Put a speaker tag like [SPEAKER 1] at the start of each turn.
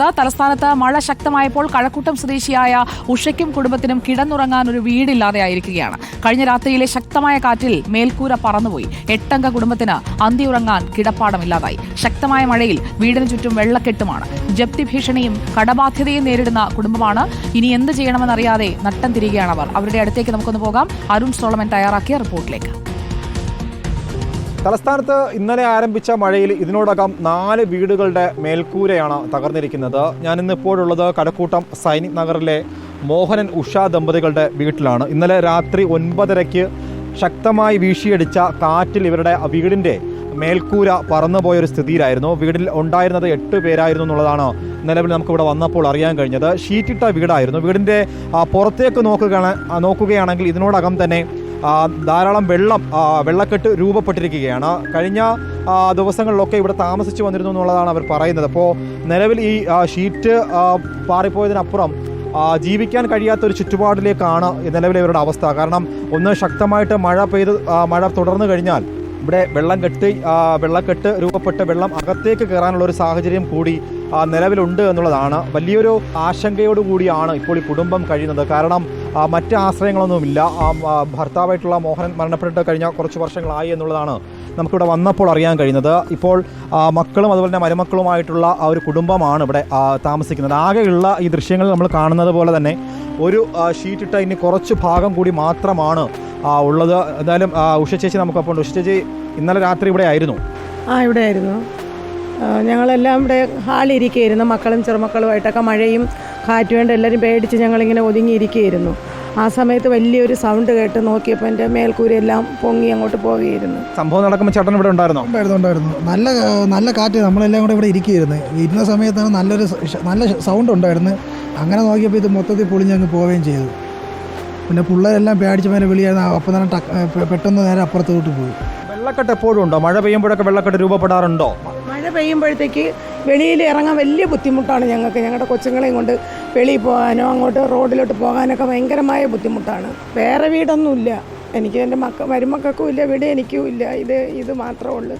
[SPEAKER 1] തലസ്ഥാനത്ത് മഴ ശക്തമായപ്പോൾ കഴക്കൂട്ടം സ്വദേശിയായ ഉഷയ്ക്കും കുടുംബത്തിനും കിടന്നുറങ്ങാൻ ഒരു വീടില്ലാതെയായിരിക്കുകയാണ് കഴിഞ്ഞ രാത്രിയിലെ ശക്തമായ കാറ്റിൽ മേൽക്കൂര പറന്നുപോയി. എട്ടംഗ കുടുംബത്തിന് അന്തിയുറങ്ങാൻ കിടപ്പാടമില്ലാതായി. ശക്തമായ മഴയിൽ വീടിന് ചുറ്റും വെള്ളക്കെട്ടുമാണ്. ജപ്തി ഭീഷണിയും കടബാധ്യതയും നേരിടുന്ന കുടുംബമാണ്. ഇനി എന്ത് ചെയ്യണമെന്നറിയാതെ നട്ടം തിരികെയാണ് അവർ. അവരുടെ അടുത്തേക്ക് നമുക്കൊന്ന് പോകാം. അരുൺ സോളമൻ തയ്യാറാക്കിയ റിപ്പോർട്ടിലേക്ക്.
[SPEAKER 2] തലസ്ഥാനത്ത് ഇന്നലെ ആരംഭിച്ച മഴയിൽ ഇതിനോടകം നാല് വീടുകളുടെ മേൽക്കൂരയാണ് തകർന്നിരിക്കുന്നത്. ഞാൻ ഇപ്പോഴുള്ളത് കടക്കൂട്ടം സൈനിക് നഗറിലെ മോഹനൻ ഉഷ ദമ്പതികളുടെ വീട്ടിലാണ്. ഇന്നലെ രാത്രി ഒൻപതരയ്ക്ക് ശക്തമായി വീശിയടിച്ച കാറ്റിൽ ഇവരുടെ വീടിന്റെ മേൽക്കൂര പറന്നുപോയൊരു സ്ഥിതിയിലായിരുന്നു. വീട്ടിൽ ഉണ്ടായിരുന്നത് എട്ട് പേരായിരുന്നു എന്നുള്ളതാണ് നിലവിൽ നമുക്ക് ഇവിടെ വന്നപ്പോൾ അറിയാൻ കഴിഞ്ഞത്. ഷീറ്റിട്ട വീടായിരുന്നു. വീടിന്റെ പുറത്തേക്ക് നോക്കുകയാണ് നോക്കുകയാണെങ്കിൽ ഇതിനോടകം തന്നെ ധാരാളം വെള്ളം വെള്ളക്കെട്ട് രൂപപ്പെട്ടിരിക്കുകയാണ്. കഴിഞ്ഞ ദിവസങ്ങളിലൊക്കെ ഇവിടെ താമസിച്ചു വന്നിരുന്നു എന്നുള്ളതാണ് അവർ പറയുന്നത്. അപ്പോൾ നിലവിൽ ഈ ഷീറ്റ് പാറിപ്പോയതിനപ്പുറം ജീവിക്കാൻ കഴിയാത്ത ഒരു ചുറ്റുപാടിലേക്കാണ് നിലവിലെ ഇവരുടെ അവസ്ഥ. കാരണം ഒന്ന് ശക്തമായിട്ട് മഴ പെയ്ത് മഴ തുടർന്നു കഴിഞ്ഞാൽ ഇവിടെ വെള്ളം കെട്ടി വെള്ളക്കെട്ട് രൂപപ്പെട്ട് വെള്ളം അകത്തേക്ക് കയറാനുള്ള ഒരു സാഹചര്യം കൂടി നിലവിലുണ്ട് എന്നുള്ളതാണ്. വലിയൊരു ആശങ്കയോടുകൂടിയാണ് ഇപ്പോൾ ഈ കുടുംബം കഴിയുന്നത്. കാരണം മറ്റ് ആശ്രയങ്ങളൊന്നുമില്ല. ഭർത്താവായിട്ടുള്ള മോഹനൻ മരണപ്പെട്ടിട്ട് കഴിഞ്ഞ കുറച്ച് വർഷങ്ങളായി എന്നുള്ളതാണ് നമുക്കിവിടെ വന്നപ്പോൾ അറിയാൻ കഴിയുന്നത്. ഇപ്പോൾ മക്കളും അതുപോലെ തന്നെ മരുമക്കളുമായിട്ടുള്ള ആ ഒരു കുടുംബമാണ് ഇവിടെ താമസിക്കുന്നത്. ആകെയുള്ള ഈ ദൃശ്യങ്ങൾ നമ്മൾ കാണുന്നത് പോലെ തന്നെ ഒരു ഷീറ്റിട്ട ഇനി കുറച്ച് ഭാഗം കൂടി മാത്രമാണ് ഉള്ളത്. എന്തായാലും ഉഷ ചേച്ചി നമുക്കപ്പോൾ ഉഷ ചേച്ചി ഇന്നലെ രാത്രി ഇവിടെ ആയിരുന്നു?
[SPEAKER 3] ആ ഇവിടെ ആയിരുന്നു. ഞങ്ങളെല്ലാം ഇവിടെ ഹാളിരിക്കുകയായിരുന്നു മക്കളും ചെറുമക്കളുമായിട്ടൊക്കെ മഴയും കാറ്റും കൊണ്ട് എല്ലാവരും പേടിച്ച് ഞങ്ങളിങ്ങനെ ഒതുങ്ങിയിരിക്കുകയായിരുന്നു. ആ സമയത്ത് വലിയൊരു സൗണ്ട് കേട്ട് നോക്കിയപ്പോൾ എന്റെ മേൽക്കൂരയെല്ലാം പൊങ്ങി അങ്ങോട്ട് പോവുകയായിരുന്നു.
[SPEAKER 2] സംഭവം നടക്കുമ്പോൾ ചേട്ടൻ ഇവിടെ ഉണ്ടായിരുന്നോ?
[SPEAKER 4] ഉണ്ടായിരുന്നു ഉണ്ടായിരുന്നു. നല്ല നല്ല കാറ്റ് നമ്മളെല്ലാം കൂടെ ഇവിടെ ഇരിക്കുകയായിരുന്നു. ഇരുന്ന സമയത്താണ് നല്ലൊരു നല്ല സൗണ്ട് ഉണ്ടായിരുന്നു. അങ്ങനെ നോക്കിയപ്പോൾ ഇത് മൊത്തത്തിൽ പൊളിഞ്ഞങ്ങ് പോവുകയും ചെയ്തു. പിന്നെ പിള്ളേരെല്ലാം പേടിച്ച് മേലെ വിളിയായിരുന്നു. അപ്പം തന്നെ പെട്ടെന്ന് നേരെ അപ്പുറത്തോട്ട് പോയി.
[SPEAKER 2] വെള്ളക്കെട്ട് എപ്പോഴും ഉണ്ടോ? മഴ പെയ്യുമ്പോഴൊക്കെ വെള്ളക്കെട്ട് രൂപപ്പെടാറുണ്ടോ?
[SPEAKER 3] മഴ പെയ്യുമ്പോഴത്തേക്ക് വെളിയിൽ ഇറങ്ങാൻ വലിയ ബുദ്ധിമുട്ടാണ് ഞങ്ങൾക്ക്. ഞങ്ങളുടെ കൊച്ചുങ്ങളെയും കൊണ്ട് വെളിയിൽ പോകാനോ അങ്ങോട്ട് റോഡിലോട്ട് പോകാനൊക്കെ ഭയങ്കരമായ ബുദ്ധിമുട്ടാണ്. വേറെ വീടൊന്നുമില്ല. എനിക്ക് എന്റെ മക്ക മരുമക്കൾക്കും ഇല്ല വീട് എനിക്കും ഇല്ല. ഇത് ഇത് മാത്രമേ ഉള്ളൂ.